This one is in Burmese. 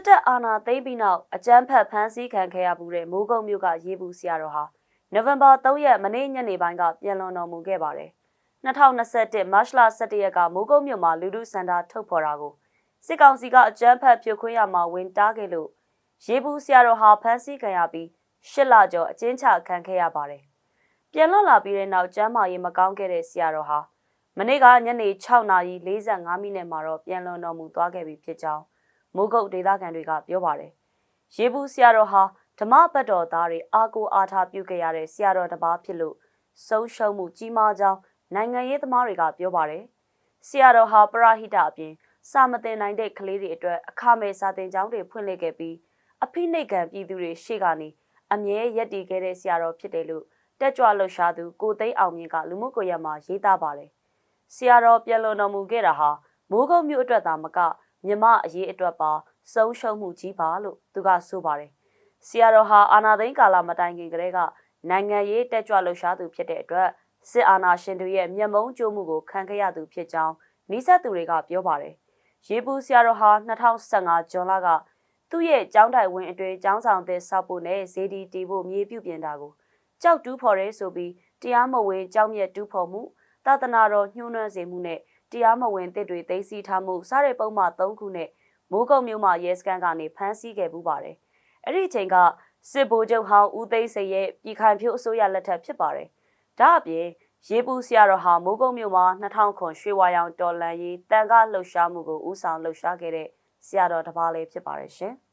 စစ်တပ်အာဏာသိမ်းပြီးနောက်အကြမ်းဖက်ဖမ်းဆီးခံခဲ့ရမှုတဲ့မိုးကုတ်မြို့ကရေးဘူးဆရာတော်ဟာနိုဝင်ဘာ3ရက်မနေ့ညနေပိုင်းကပြန်လွန်တော်မူခဲ့ပါတယ်။2021မတ်လ17ရက်ကမိုးကုတ်မြို့မှာလူထုစန္ဒထုတ်ဖော်တာကိုစစ်ကောင်စီကအကြမ်းဖက်ဖြိုခွင်းရမှာဝင်တားခဲ့လို့ရေးဘူးဆရာတော်ဟာဖမ်းဆီးခံရပြီးရှစ်လကျော်အကျဉ်းချခံခဲ့ရပါတယ်။ပြန်လွန်လာပြီးတဲ့နောက်ကျမ်းမာရေးမကောင်းခဲ့တဲ့ဆရာတော်ဟာမနေ့ကညနေ6:45မိနစ်မှာတော့ပြန်လွန်တော်မူသွားခဲ့ပြီဖြစ်ကြောင်း မိုးကုတ်ဒေသခံတွေကပြောပါတယ်။ရေဘူးဆရာတော်ဟာဓမ္မဘတ်တော်သားတွေအာကိုအားထားပြုခဲ့ရတဲ့ဆရာတော်တစ်ပါးဖြစ်လို့ဆုံးရှုံးမှုကြီးမားကြောင်းနိုင်ငံရေးသမားတွေကပြောပါတယ်။ဆရာတော်ဟာပရဟိတအပြင်စာမတင်နိုင်တဲ့ကလေးတွေအတွက်အခမဲ့စာသင်ကျောင်းတွေဖွင့်လှစ်ခဲ့ပြီးအဖိနှိတ်ကံပြည်သူတွေရှေ့ကနေအမြဲရက်တည်ခဲ့တဲ့ဆရာတော်ဖြစ်တယ်လို့တက်ကြွလှုပ်ရှားသူကိုသိန်းအောင်မြင့်ကလူမှုကွန်ရက်မှာရေးသားပါတယ်။ဆရာတော်ပြန်လွန်တော်မူခဲ့တာဟာမိုးကုတ်မြို့အတွက်သာမက မြမအရေးအတွက်ပါဆုံးရှုံးမှုကြီးပါလို့သူကဆိုပါတယ်။ဆီယာတော်ဟာအာနာသိန်းကာလမတိုင်ခင်ကတည်းကနိုင်ငံရေးတက်ကြွလှုပ်ရှားသူဖြစ်တဲ့အတွက်စစ်အာဏာရှင်တွေရဲ့မျက်မုံးကြိုးမှုကိုခံခဲ့ရသူဖြစ်ကြောင်းနှိစက်သူတွေကပြောပါတယ်။ရေပူဆီယာတော်ဟာ2015ဇွန်လကသူ့ရဲ့ကျောင်းတိုင်ဝင်းအတွင်းကျောင်းဆောင်တဲ့ဆောက်ဖို့နဲ့ဇေဒီတီဖို့မြေပြုပြင်တာကိုကြောက်တူးဖော်ရဲဆိုပြီးတရားမဝင်ကြောက်မြက်တူးဖော်မှုသာသနာတော်ညှိုးနှွမ်းစေမှုနဲ့ တရားမဝင်တစ်တွေသိသိထားမှုစတဲ့ပုံမှန်၃ခုနဲ့မိုးကုတ်မြို့မှာရဲစခန်းကနေဖမ်းဆီးခဲ့ပူပါတယ်။အဲ့ဒီအချိန်ကစစ်ဗိုလ်ချုပ်ဟောင်းဦးသိန်းစိန်ရဲ့ပြည်ခိုင်ဖြိုးအစိုးရလက်ထက်ဖြစ်ပါတယ်။ဒါအပြင်ရေပူဆရာတော်ဟာမိုးကုတ်မြို့မှာ2000ခွန်ရွှေဝါရောင်တော်လန်ရေးတန်ခါလှုပ်ရှားမှုကိုဦးဆောင်လှုပ်ရှားခဲ့တဲ့ဆရာတော်တစ်ပါးလေးဖြစ်ပါတယ်ရှင်။